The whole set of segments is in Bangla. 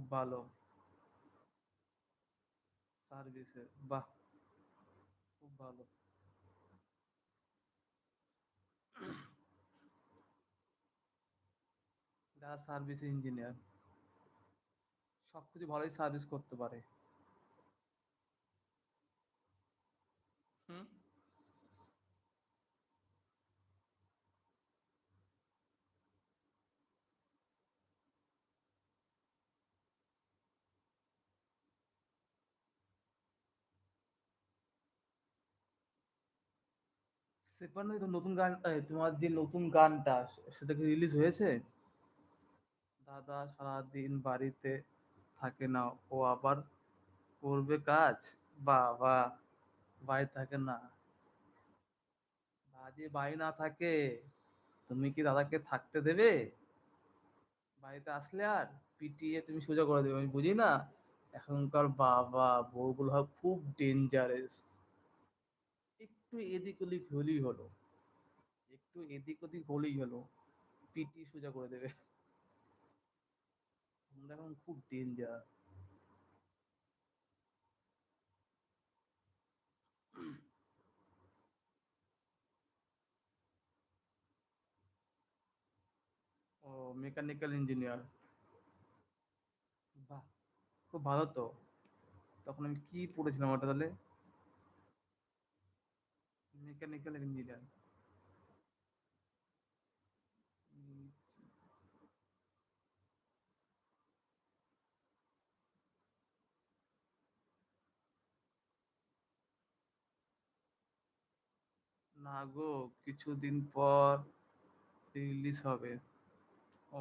খুব ভালো সার্ভিসে বাহ! খুব ভালো। যারা সার্ভিস ইঞ্জিনিয়ার, সবকিছু ভালোই সার্ভিস করতে পারে। হুম? তো নতুন গান তোমার যে নতুন গানটা, সেটা কি রিলিজ হয়েছে? দাদা বাড়িতে থাকে না, ও আবার করবে কাজ? বাবা, বাড়ি থাকে না। বাজে না থাকে, তুমি কি দাদাকে থাকতে দেবে? বাড়িতে আসলে আর পিটিয়ে তুমি সোজা করে দেবে, আমি বুঝি না? এখনকার বাবা, বউগুলো খুব ডেঞ্জারাস একটু এদিক ওদিক হলেই হলো। একটু এদিক ওদিক হলেই হলো। পিটি সোজা করে দেবে। তোমরা এখন খুব ডেঞ্জার ও মেকানিক্যাল ইঞ্জিনিয়ার বাহ, খুব ভালো তো। তখন আমি কি পড়েছিলাম ওটা তাহলে? মেকানিক্যাল ইঞ্জিনিয়ার না গো, কিছুদিন পর রিলিজ হবে। ও,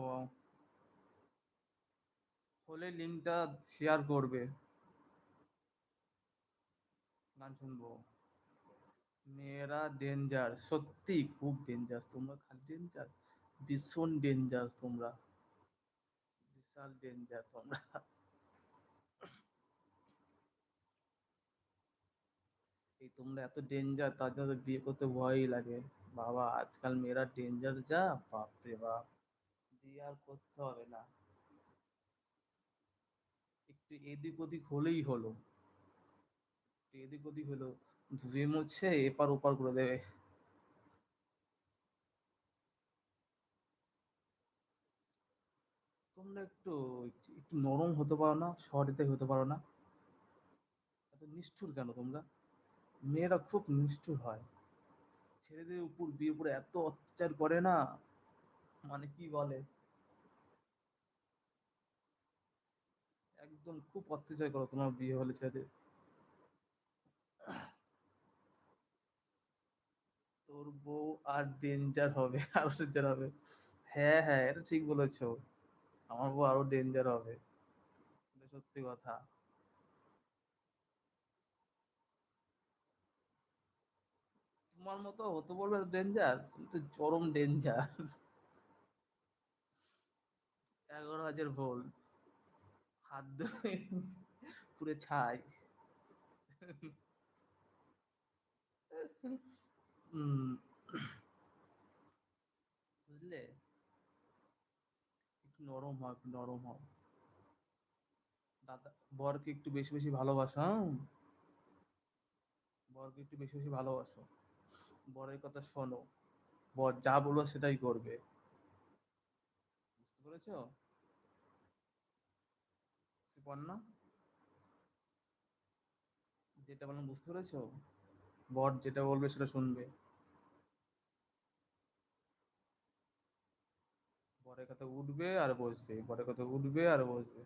হলে লিঙ্কটা শেয়ার করবে। গান শুনব। মেয়েরা ডেঞ্জার সত্যি খুব ডেঞ্জার তোমরা খালি ডেঞ্জার ভীষণ ডেঞ্জার তোমরা। বিশাল ডেঞ্জার তোমরা। এই তোমরা এত ডেঞ্জার তার জন্য বিয়ে করতে ভয়ই লাগে। বাবা, আজকাল মেয়েরা ডেঞ্জার যা, বাপরে বাপ। বিয়ে আর করতে হবে না। একটু এদিক ওদিক হলেই হলো। এদিক ওদিক হলো ধুয়ে মুছে এপার ওপার করে দেবে তোমরা একটু একটু নরম হতে পারো না শহরেতে হতে পারো না এত নিষ্ঠুর কেন তোমরা মেয়েরা খুব নিষ্ঠুর হয় ছেলেদের উপর বিয়ে উপরে এত অত্যাচার করে না মানে কি বলে একদম খুব অত্যাচার করো তোমার বিয়ে হলে ছেলেদের তোর বউ আর ডেঞ্জার হবে, আরও ডেঞ্জার হবে। হ্যাঁ হ্যাঁ এটা ঠিক বলেছ। আমার বউ আরও ডেঞ্জার হবে। এটা সত্যি কথা। তোমার মতো হতে বলবে ডেঞ্জার তুমি তো চরম ডেঞ্জার এগারো হাজার ভোল্ট হাত ধরে পুরো ছাই। বুঝলে একটু নরম হও একটু নরম হও। দাদা, বরকে একটু বেশি বেশি হ্যাঁ? বরকে একটু বেশি বেশি ভালোবাসো। বরের কথা শোনো। বর যা বলব সেটাই করবে। বুঝতে পেরেছ? সুপর্ণা যেটা বললাম, বুঝতে পেরেছ? বর যেটা বলবে সেটা শুনবে। বরের কথা উঠবে আর বসবে, বরের কথা উঠবে আর বসবে।